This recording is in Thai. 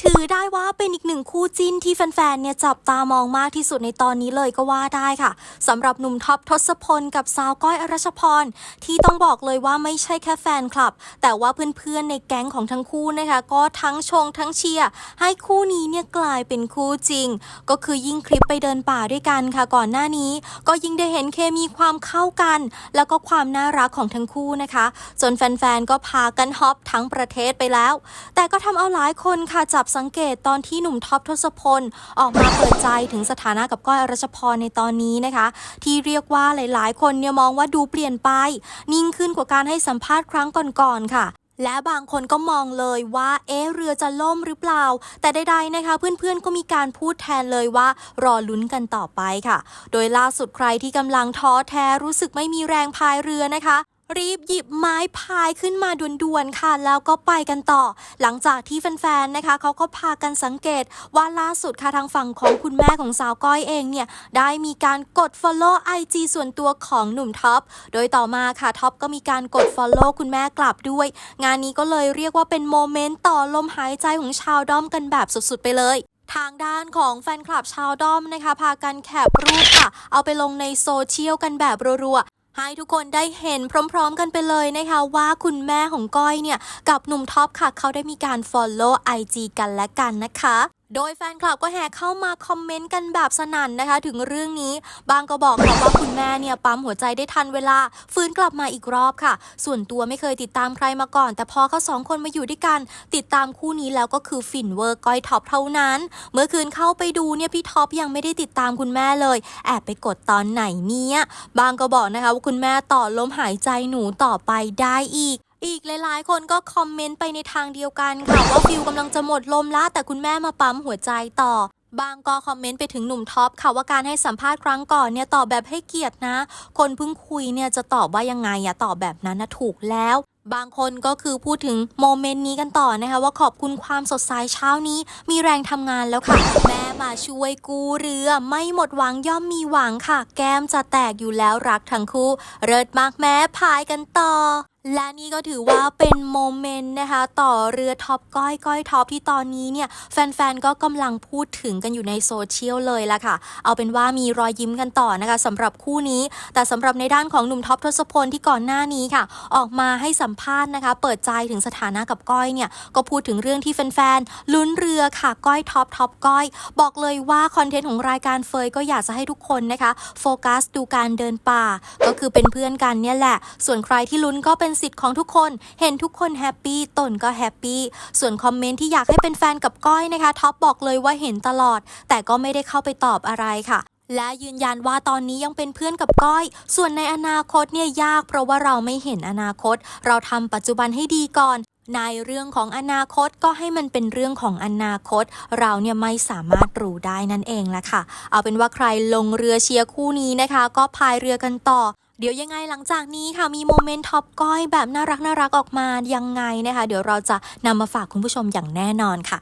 ถือ ได้ว่าเป็นอีกหนึ่งคู่จิ้นที่แฟนๆ เนี่ยจับตามองมากที่สุดในตอนนี้เลยก็ว่าได้ค่ะสำหรับหนุ่มท็อปทศพลกับสาวก้อยอรัชพร ที่ต้องบอกเลยว่าไม่ใช่แค่แฟนคลับ แต่ว่าเพื่อนๆ ในแก๊งของทั้งคู่นะคะ ก็ทั้งชงทั้งเชียร์ให้คู่นี้เนี่ยกลายเป็นคู่จริง ก็คือยิ่งคลิปไปเดินป่าด้วยกันค่ะ ก่อนหน้านี้ ก็ยิ่งได้เห็นเคมีความเข้ากัน แล้วก็ความน่ารักของทั้งคู่นะคะ จนแฟนๆ ก็พากันฮอปทั้งประเทศไปแล้ว แต่ก็ทำเอาหลายคนค่ะจับสังเกตตอนที่หนุ่มท็อปทศพล ออกมาเปิดใจถึงสถานะกับก้อยอรัชพรในตอนนี้นะคะ ที่เรียกว่าหลายๆ คนเนี่ยมองว่าดูเปลี่ยนไป นิ่งขึ้นกว่าการให้สัมภาษณ์ครั้งก่อนๆค่ะและบางคนก็มองเลยว่าเอ๊ะเรือจะล่มหรือเปล่า แต่ใดๆนะคะ เพื่อนๆก็มีการพูดแทนเลยว่ารอลุ้นกันต่อไปค่ะ โดยล่าสุดใครที่กำลังท้อแท้รู้สึกไม่มีแรงพายเรือนะคะ รีบหยิบไม้พายขึ้นมาด่วนๆค่ะ แล้วก็ไปกันต่อ หลังจากที่แฟนๆนะคะเขาก็พากันสังเกตว่าล่าสุดค่ะทางฝั่งของคุณแม่ของสาวก้อยเองเนี่ย ได้มีการกด follow IG ส่วนตัวของหนุ่มท็อปโดยต่อมาค่ะท็อปก็มีการกด follow คุณแม่กลับด้วย งานนี้ก็เลยเรียกว่าเป็นโมเมนต์ต่อลมหายใจของชาวด้อมกันแบบสุดๆไปเลยทางด้านของแฟนคลับชาวด้อมนะคะ พากันแคปรูปค่ะ เอาไปลงในโซเชียลกันแบบรัวๆ ให้ทุกคนได้เห็นพร้อมๆกันไปเลยนะคะ ว่าคุณแม่ของก้อยเนี่ย กับหนุ่มท็อปค่ะ เขาได้มีการ follow IG กันและกันนะคะ โดยแฟนคลับก็แห่เข้ามาคอมเมนต์กันแบบสนั่นนะคะ ถึงเรื่องนี้ บางก็บอกค่ะว่าคุณแม่เนี่ยปั๊มหัวใจได้ทันเวลา ฟื้นกลับมาอีกรอบค่ะ ส่วนตัวไม่เคยติดตามใครมาก่อน แต่พอเขาสองคนมาอยู่ด้วยกัน ติดตามคู่นี้แล้วก็คือฟินเวอร์ก้อยท็อปเท่านั้น เมื่อคืนเข้าไปดูเนี่ยพี่ท็อปยังไม่ได้ติดตามคุณแม่เลย แอบไปกดตอนไหนเนี่ยบางก็บอกนะคะว่าคุณแม่ต่อลมหายใจหนูต่อไปได้อีก อีกหลายๆ คนก็คอมเมนต์ไปในทางเดียวกันค่ะว่าฟิลกำลังจะหมดลมละแต่คุณแม่มาปั๊มหัวใจต่อบางก็คอมเมนต์ไปถึงหนุ่มท็อปค่ะว่าการให้สัมภาษณ์ครั้งก่อนเนี่ยตอบแบบให้เกียรตินะ คนเพิ่งคุยเนี่ยจะตอบว่ายังไงอะตอบแบบนั้นนะถูกแล้ว บางคนก็คือพูดถึงโมเมนต์นี้กันต่อนะคะว่าขอบคุณความสดใสเช้านี้ มีแรงทำงานแล้วค่ะ แม่มาช่วยกู้เรือ ไม่หมดหวังย่อมมีหวังค่ะ แก้มจะแตกอยู่แล้วรักทั้งคู่ เริดมากแม่พายกันต่อ และนี่ก็ถือว่าเป็นโมเมนต์นะคะ ต่อเรือท็อปก้อยก้อยท็อปที่ตอนนี้เนี่ย แฟนๆ ก็กำลังพูดถึงกันอยู่ในโซเชียลเลยละค่ะ เอาเป็นว่ามีรอยยิ้มกันต่อนะคะสำหรับคู่นี้ แต่สำหรับในด้านของหนุ่มท็อปทศพลที่ก่อนหน้านี้ค่ะ ออกมาให้สัมภาษณ์นะคะ เปิดใจถึงสถานะกับก้อยเนี่ย ก็พูดถึงเรื่องที่แฟนๆ ลุ้นเรือค่ะก้อยท็อปท็อปก้อย บอกเลยว่าคอนเทนต์ของรายการเฟยก็อยากจะให้ทุกคนนะคะโฟกัสดูการเดินป่า ก็คือเป็นเพื่อนกันเนี่ยแหละ ส่วนใครที่ลุ้นก็เป็นสิทธิ์ของทุกคน เห็นทุกคนแฮปปี้ตนก็แฮปปี้ ส่วนคอมเมนต์ที่อยากให้เป็นแฟนกับก้อยนะคะท็อปบอกเลยว่าเห็นตลอด แต่ก็ไม่ได้เข้าไปตอบอะไรค่ะและยืนยันว่าตอนนี้ยังเป็นเพื่อนกับก้อย ส่วนในอนาคตเนี่ยยากเพราะว่าเราไม่เห็นอนาคต เราทำปัจจุบันให้ดีก่อน ในเรื่องของอนาคตก็ให้มันเป็นเรื่องของอนาคต เราเนี่ยไม่สามารถรู้ได้นั่นเองละค่ะ เอาเป็นว่าใครลงเรือเชียร์คู่นี้นะคะ ก็พายเรือกันต่อ เดี๋ยวยังไงหลังจากนี้ค่ะมีโมเมนต์ท็อปก้อยแบบน่ารักน่ารักออกมายังไงนะคะ เดี๋ยวเราจะนำมาฝากคุณผู้ชมอย่างแน่นอนค่ะ